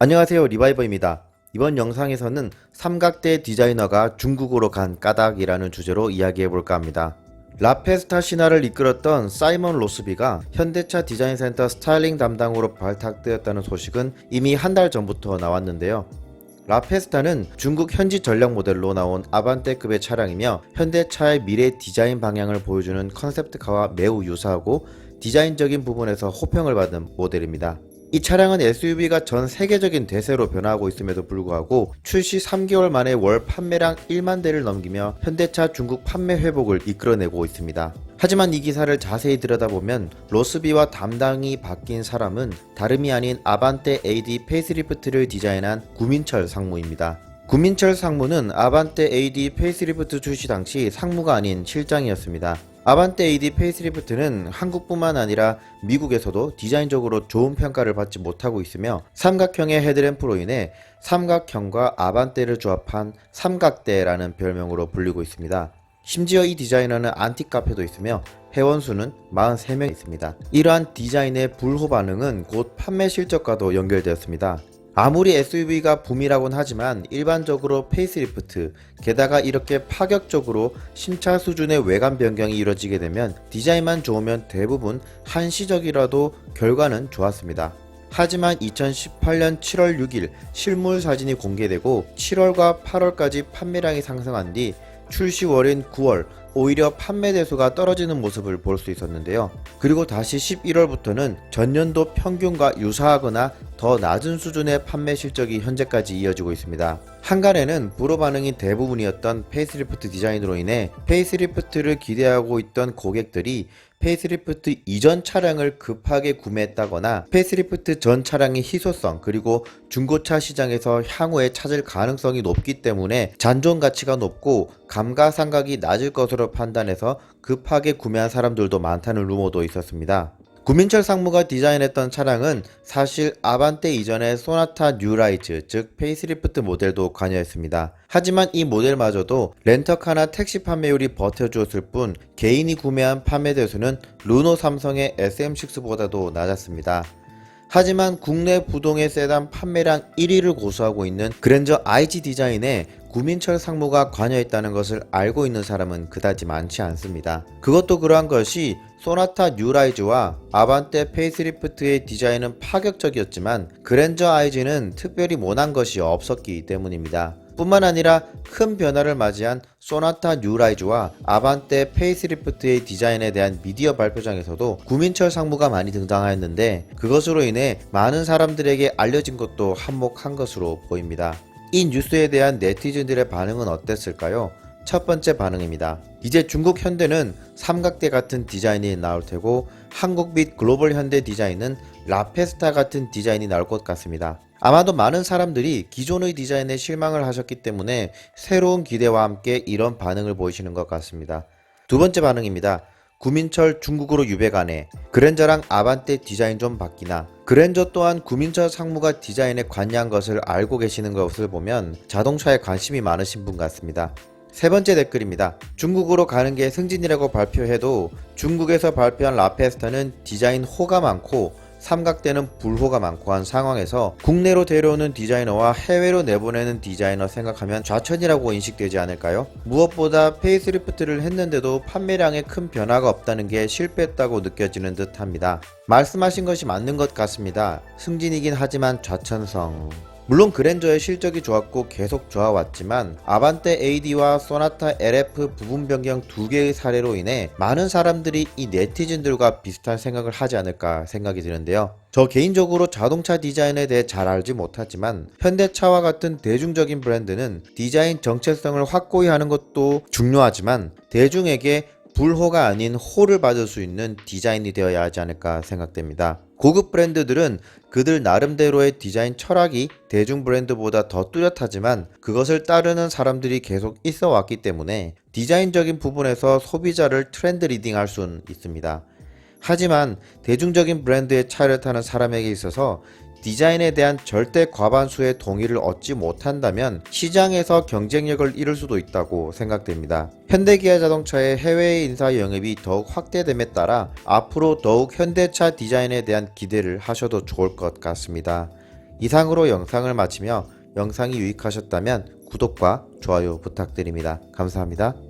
안녕하세요 리바이버입니다. 이번 영상에서는 삼각대 디자이너가 중국으로 간 까닭이라는 주제로 이야기해볼까 합니다. 라페스타 신화를 이끌었던 사이먼 로스비가 현대차 디자인센터 스타일링 담당으로 발탁되었다는 소식은 이미 한 달 전부터 나왔는데요. 라페스타는 중국 현지 전략 모델로 나온 아반떼급의 차량이며 현대차의 미래 디자인 방향을 보여주는 컨셉트카와 매우 유사하고 디자인적인 부분에서 호평을 받은 모델입니다. 이 차량은 SUV가 전 세계적인 대세로 변화하고 있음에도 불구하고 출시 3개월 만에 월 판매량 1만 대를 넘기며 현대차 중국 판매 회복을 이끌어내고 있습니다. 하지만 이 기사를 자세히 들여다보면 로스비와 담당이 바뀐 사람은 다름이 아닌 아반떼 AD 페이스리프트를 디자인한 구민철 상무입니다. 구민철 상무는 아반떼 AD 페이스리프트 출시 당시 상무가 아닌 실장이었습니다. 아반떼 AD 페이스리프트는 한국뿐만 아니라 미국에서도 디자인적으로 좋은 평가를 받지 못하고 있으며 삼각형의 헤드램프로 인해 삼각형과 아반떼를 조합한 삼각대라는 별명으로 불리고 있습니다. 심지어 이 디자이너는 안티 카페도 있으며 회원수는 43명 있습니다. 이러한 디자인의 불호 반응은 곧 판매 실적과도 연결되었습니다. 아무리 SUV가 붐이라곤 하지만 일반적으로 페이스리프트, 게다가 이렇게 파격적으로 신차 수준의 외관 변경이 이뤄지게 되면 디자인만 좋으면 대부분 한시적이라도 결과는 좋았습니다. 하지만 2018년 7월 6일 실물 사진이 공개되고 7월과 8월까지 판매량이 상승한 뒤 출시월인 9월 오히려 판매 대수가 떨어지는 모습을 볼 수 있었는데요. 그리고 다시 11월부터는 전년도 평균과 유사하거나 더 낮은 수준의 판매 실적이 현재까지 이어지고 있습니다. 한간에는 불호 반응이 대부분이었던 페이스리프트 디자인으로 인해 페이스리프트를 기대하고 있던 고객들이 페이스리프트 이전 차량을 급하게 구매했다거나 페이스리프트 전 차량의 희소성 그리고 중고차 시장에서 향후에 찾을 가능성이 높기 때문에 잔존 가치가 높고 감가상각이 낮을 것으로 판단해서 급하게 구매한 사람들도 많다는 루머도 있었습니다. 구민철 상무가 디자인했던 차량은 사실 아반떼 이전의 소나타 뉴라이즈 즉 페이스리프트 모델도 관여했습니다. 하지만 이 모델마저도 렌터카나 택시 판매율이 버텨주었을 뿐 개인이 구매한 판매 대수는 르노 삼성의 SM6보다도 낮았습니다. 하지만 국내 부동의 세단 판매량 1위를 고수하고 있는 그랜저 IG 디자인에 구민철 상무가 관여했다는 것을 알고 있는 사람은 그다지 많지 않습니다. 그것도 그러한 것이 소나타 뉴라이즈와 아반떼 페이스리프트의 디자인은 파격적이었지만 그랜저 IG는 특별히 모난 것이 없었기 때문입니다. 뿐만 아니라 큰 변화를 맞이한 소나타 뉴라이즈와 아반떼 페이스리프트의 디자인에 대한 미디어 발표장에서도 구민철 상무가 많이 등장하였는데 그것으로 인해 많은 사람들에게 알려진 것도 한몫한 것으로 보입니다. 이 뉴스에 대한 네티즌들의 반응은 어땠을까요? 첫 번째 반응입니다. 이제 중국 현대는 삼각대 같은 디자인이 나올 테고 한국 및 글로벌 현대 디자인은 라페스타 같은 디자인이 나올 것 같습니다. 아마도 많은 사람들이 기존의 디자인에 실망을 하셨기 때문에 새로운 기대와 함께 이런 반응을 보이시는 것 같습니다. 두 번째 반응입니다. 구민철 중국으로 유배 가네. 그랜저랑 아반떼 디자인 좀 바뀌나. 그랜저 또한 구민철 상무가 디자인에 관여한 것을 알고 계시는 것을 보면 자동차에 관심이 많으신 분 같습니다. 세 번째 댓글입니다. 중국으로 가는 게 승진이라고 발표해도 중국에서 발표한 라페스타는 디자인 호가 많고 삼각대는 불호가 많고 한 상황에서 국내로 데려오는 디자이너와 해외로 내보내는 디자이너 생각하면 좌천이라고 인식되지 않을까요? 무엇보다 페이스리프트를 했는데도 판매량에 큰 변화가 없다는 게 실패했다고 느껴지는 듯 합니다. 말씀하신 것이 맞는 것 같습니다. 승진이긴 하지만 좌천성. 물론 그랜저의 실적이 좋았고 계속 좋아왔지만 아반떼 AD와 소나타 LF 부분 변경 두 개의 사례로 인해 많은 사람들이 이 네티즌들과 비슷한 생각을 하지 않을까 생각이 드는데요. 저 개인적으로 자동차 디자인에 대해 잘 알지 못하지만 현대차와 같은 대중적인 브랜드는 디자인 정체성을 확고히 하는 것도 중요하지만 대중에게 불호가 아닌 호를 받을 수 있는 디자인이 되어야 하지 않을까 생각됩니다. 고급 브랜드들은 그들 나름대로의 디자인 철학이 대중 브랜드보다 더 뚜렷하지만 그것을 따르는 사람들이 계속 있어 왔기 때문에 디자인적인 부분에서 소비자를 트렌드 리딩할 수는 있습니다. 하지만 대중적인 브랜드의 차를 타는 사람에게 있어서 디자인에 대한 절대 과반수의 동의를 얻지 못한다면 시장에서 경쟁력을 잃을 수도 있다고 생각됩니다. 현대기아 자동차의 해외 인사 영입이 더욱 확대됨에 따라 앞으로 더욱 현대차 디자인에 대한 기대를 하셔도 좋을 것 같습니다. 이상으로 영상을 마치며 영상이 유익하셨다면 구독과 좋아요 부탁드립니다. 감사합니다.